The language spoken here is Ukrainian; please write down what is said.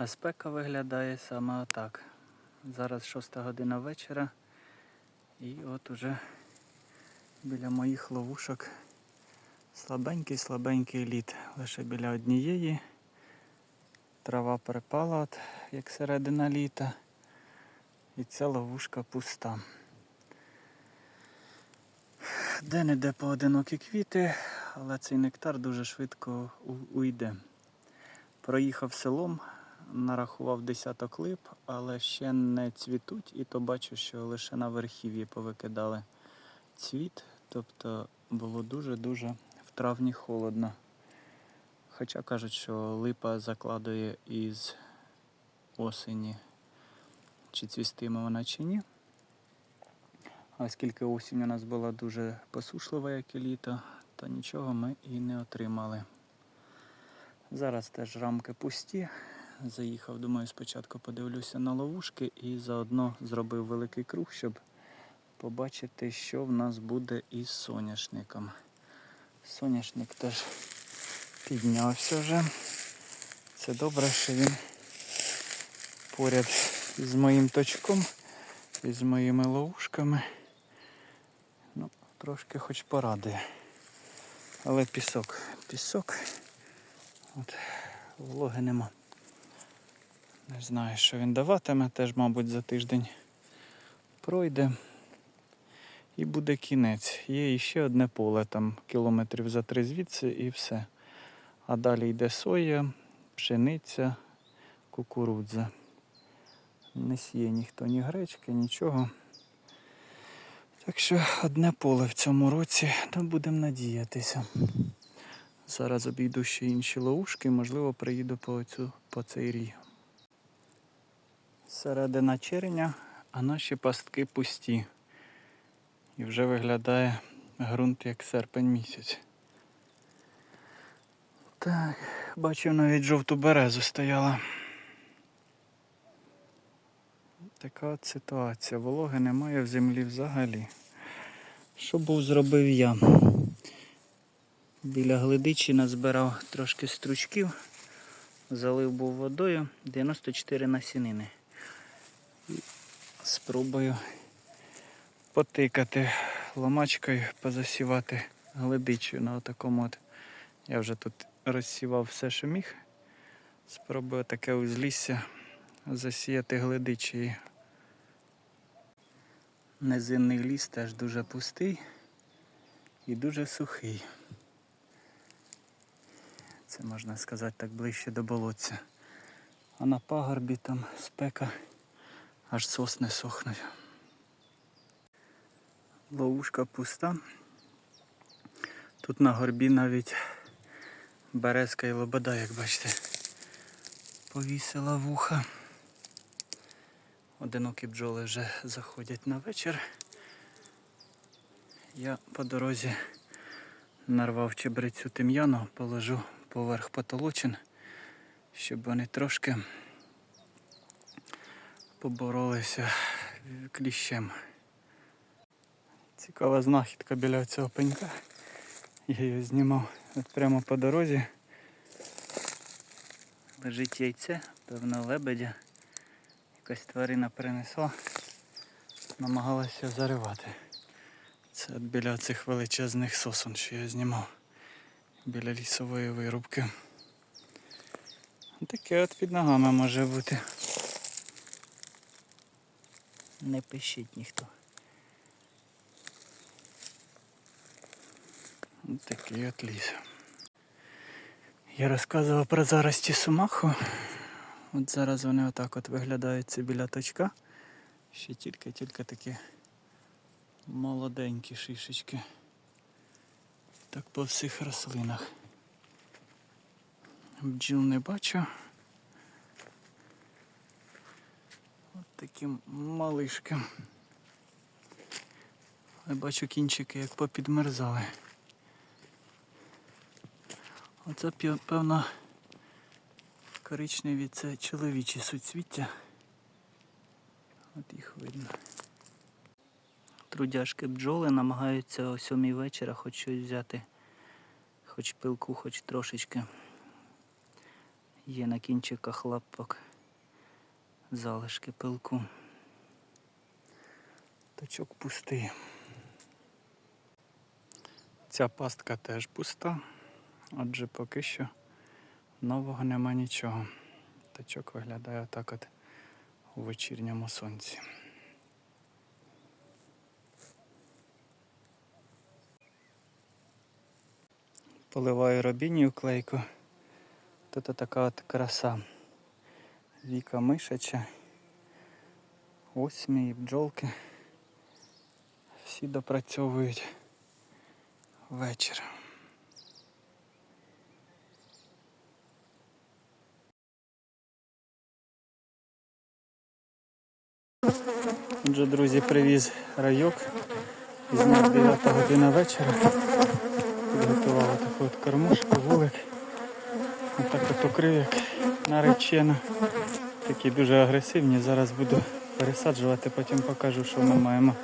А спека виглядає саме отак. Зараз 6 година вечора. І от уже біля моїх ловушок слабенький-слабенький лід. Лише біля однієї. Трава припала, от, як середина літа. І ця ловушка пуста. Де-не-де поодинокі квіти, але цей нектар дуже швидко уйде. Проїхав селом, нарахував десяток лип, але ще не цвітуть, і то бачу, що лише на верхів'ї повикидали цвіт. Тобто було дуже-дуже в травні холодно. Хоча кажуть, що липа закладує із осені, чи цвістиме вона чи ні. Оскільки осінь у нас була дуже посушлива, як і літо, то нічого ми і не отримали. Зараз теж рамки пусті. Заїхав, думаю, спочатку подивлюся на ловушки і заодно зробив великий круг, щоб побачити, що в нас буде із соняшником. Соняшник теж піднявся вже. Це добре, що він поряд з моїм точком і з моїми ловушками. Ну, трошки хоч порадує. Але пісок, пісок. От, вологи нема. Не знаю, що він даватиме, теж, мабуть, за тиждень пройде. І буде кінець. Є іще одне поле, там кілометрів за три звідси і все. А далі йде соя, пшениця, кукурудза. Не сіє ніхто ні гречки, нічого. Так що одне поле в цьому році, то будемо надіятися. Зараз обійду ще інші ловушки, можливо, приїду по, цю, по цей рій. Середина червня, а наші пастки пусті. І вже виглядає ґрунт як серпень місяць. Так, бачив навіть жовту березу стояла. Така от ситуація. Вологи немає в землі взагалі. Що був зробив я? Біля глидичі назбирав трошки стручків, залив був водою 94 насінини. Спробую потикати ломачкою, позасівати глидичою на такому от. Я вже тут розсівав все, що міг. Спробую таке узлісся засіяти глидичею. Низинний ліс теж дуже пустий і дуже сухий. Це можна сказати так ближче до болотця. А на пагорбі там спека аж сосни сохнуть. Ловушка пуста. Тут на горбі навіть березка і лобода, як бачите, повісила вуха. Одинокі бджоли вже заходять на вечір. Я по дорозі нарвав чебрецю тим'яну, положу поверх потолочин, щоб вони трошки поборолися кліщем. Цікава знахідка біля цього пенька. Я її знімав от прямо по дорозі. Лежить яйце, певно, лебедя. Якась тварина принесла, намагалася заривати. Це от біля цих величезних сосон, що я знімав біля лісової вирубки. Таке от під ногами може бути. Не пишіть ніхто. Ось такий от ліс. Я розказував про зарості сумаху. От зараз вони отак от виглядають це біля точка. Ще тільки-тільки такі молоденькі шишечки. Так по всіх рослинах. Бджіл не бачу. От такі малишки. Я бачу кінчики як попідмерзали. Оце певно коричневі це чоловічі суцвіття. От їх видно. Трудяшки бджоли намагаються о сьомій вечора хоч щось взяти, хоч пилку, хоч трошечки. Є на кінчиках лапок залишки пилку. Точок пустий. Ця пастка теж пуста, отже поки що нового нема нічого. Тачок виглядає отак от у вечірньому сонці. Поливаю робінію клейку. Тут така от краса. Віка мишача. Осьмі і бджолки. Всі допрацьовують вечір. Отже, друзі, привіз райок. Зняв 9 година вечора. Підготував таку от кормушку, вулик. Отак от укрив, як наречено. Такі дуже агресивні. Зараз буду пересаджувати, потім покажу, що ми маємо.